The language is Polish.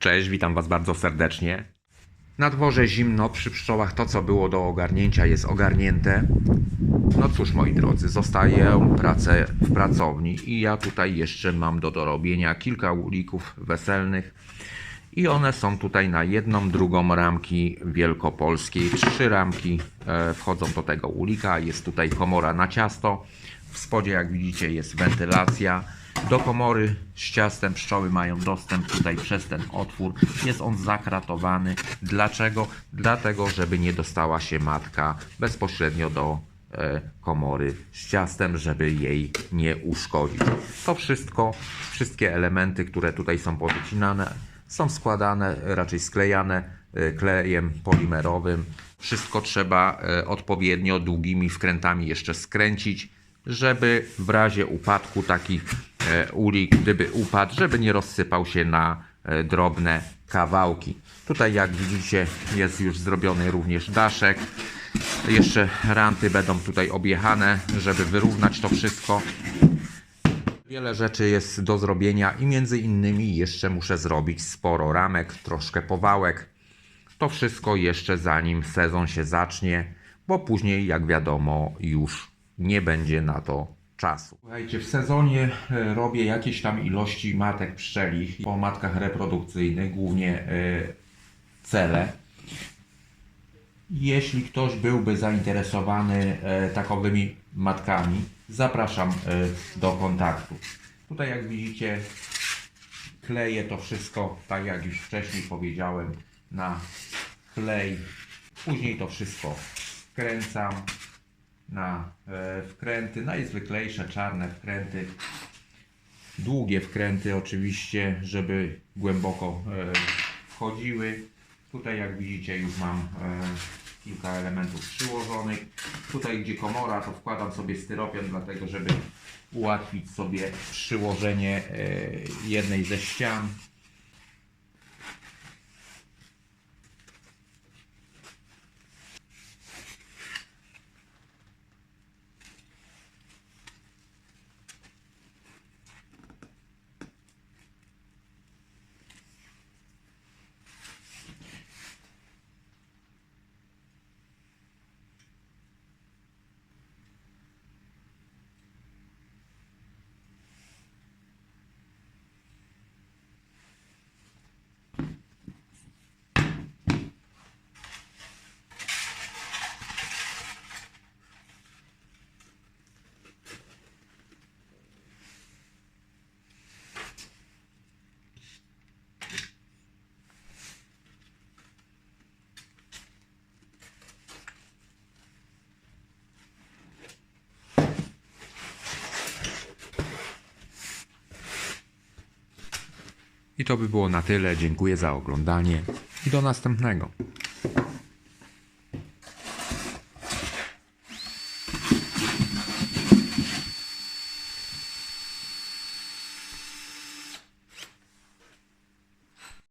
Cześć, witam Was bardzo serdecznie. Na dworze zimno, przy pszczołach to co było do ogarnięcia jest ogarnięte. No cóż moi drodzy, zostaję pracę w pracowni i ja tutaj jeszcze mam do dorobienia kilka ulików weselnych. I one są tutaj na jedną, drugą ramki wielkopolskiej. Trzy ramki e, wchodzą do tego ulika. Jest tutaj komora na ciasto. W spodzie, jak widzicie, jest wentylacja. Do komory z ciastem pszczoły mają dostęp tutaj przez ten otwór. Jest on zakratowany. Dlaczego? Dlatego, żeby nie dostała się matka bezpośrednio do e, komory z ciastem, żeby jej nie uszkodzić. To wszystko, wszystkie elementy, które tutaj są powycinane, są składane, raczej sklejane e, klejem polimerowym. Wszystko trzeba e, odpowiednio długimi wkrętami jeszcze skręcić, żeby w razie upadku taki e, ulik, gdyby upadł, żeby nie rozsypał się na e, drobne kawałki. Tutaj jak widzicie jest już zrobiony również daszek. Jeszcze ranty będą tutaj objechane, żeby wyrównać to wszystko. Wiele rzeczy jest do zrobienia i między innymi jeszcze muszę zrobić sporo ramek, troszkę powałek. To wszystko jeszcze zanim sezon się zacznie, bo później, jak wiadomo, już nie będzie na to czasu. Słuchajcie, w sezonie e, robię jakieś tam ilości matek pszczelich po matkach reprodukcyjnych, głównie e, cele. Jeśli ktoś byłby zainteresowany e, takowymi matkami, zapraszam do kontaktu. Tutaj jak widzicie kleję to wszystko, tak jak już wcześniej powiedziałem, na klej. Później to wszystko wkręcam na e, wkręty, najzwyklejsze czarne wkręty. Długie wkręty oczywiście, żeby głęboko e, wchodziły. Tutaj jak widzicie już mam e, kilka elementów przyłożonych. Tutaj gdzie komora to wkładam sobie styropian, dlatego żeby ułatwić sobie przyłożenie jednej ze ścian. I to by było na tyle. Dziękuję za oglądanie i do następnego.